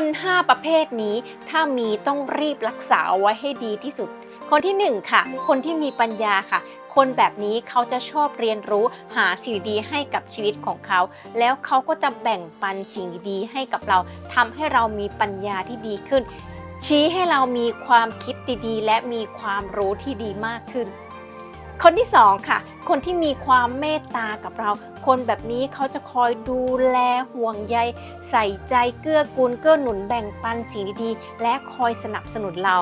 คนห้าประเภทนี้ ถ้ามีต้องรีบรักษาเอาไว้ให้ดีที่สุด คนที่หนึ่งค่ะ คนที่มีปัญญาค่ะ คนแบบนี้เขาจะชอบเรียนรู้หาสิ่งดีให้กับชีวิตของเขา แล้วเขาก็จะแบ่งปันสิ่งดีให้กับเราทำให้เรามีปัญญาที่ดีขึ้น ชี้ให้เรามีความคิดดีๆ และมีความรู้ที่ดีมากขึ้น คนที่สองค่ะ คนที่มีความเมตตากับเรา คนแบบนี้เขาจะคอยดูแลห่วงใย ใส่ใจเกื้อกูลเกื้อหนุนแบ่งปันสิ่งดีๆ และคอยสนับสนุนเรา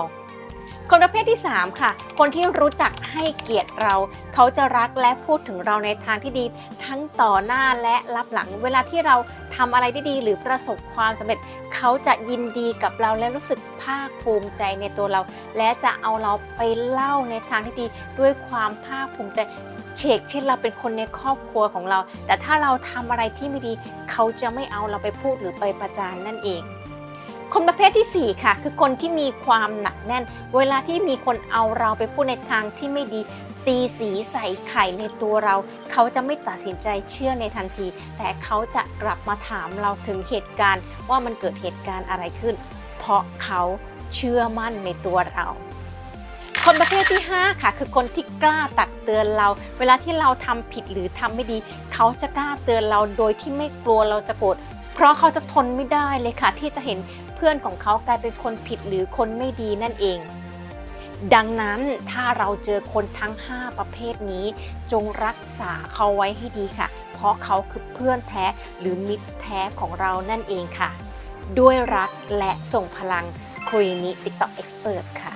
คนประเภทที่ 3 ค่ะ คนที่รู้จักให้เกียรติเรา เขาจะรักและพูดถึงเราในทางที่ดี ทั้งต่อหน้าและรับหลัง เวลาที่เรา ทำอะไรได้ดีหรือประสบความสำเร็จ เขาจะยินดีกับเราและรู้สึกภาคภูมิใจในตัวเรา และจะเอาเราไปเล่าในทางที่ดีด้วยความภาคภูมิใจเชกเช่นเราเป็นคนในครอบครัวของเรา แต่ถ้าเราทำอะไรที่ไม่ดี เขาจะไม่เอาเราไปพูดหรือไปประจานนั่นเองคนประเภทที่ 4 ค่ะ คือคนที่มีความหนักแน่น เวลาที่มีคนเอาเราไปพูดในทางที่ไม่ดี ตีสีใส่ไข่ในตัวเรา เขาจะไม่ตัดสินใจเชื่อในทันที แต่เขาจะกลับมาถามเราถึงเหตุการณ์ ว่ามันเกิดเหตุการณ์อะไรขึ้น เพราะเขาเชื่อมั่นในตัวเราคนประเภทที่ 5 ค่ะ คือคนที่กล้าตักเตือนเรา เวลาที่เราทำผิดหรือทำไม่ดี เขาจะกล้าเตือนเราโดยที่ไม่กลัวเราจะโกรธเพราะเขาจะทนไม่ได้เลยค่ะ ที่จะเห็นเพื่อนของเขากลายเป็นคนผิดหรือคนไม่ดีนั่นเอง ดังนั้นถ้าเราเจอคนทั้ง 5 ประเภทนี้ จงรักษาเขาไว้ให้ดีค่ะ เพราะเขาคือเพื่อนแท้หรือมิตรแท้ของเรานั่นเองค่ะ ด้วยรักและส่งพลังคุยนิติต่อเอ็กซ์เพรสค่ะ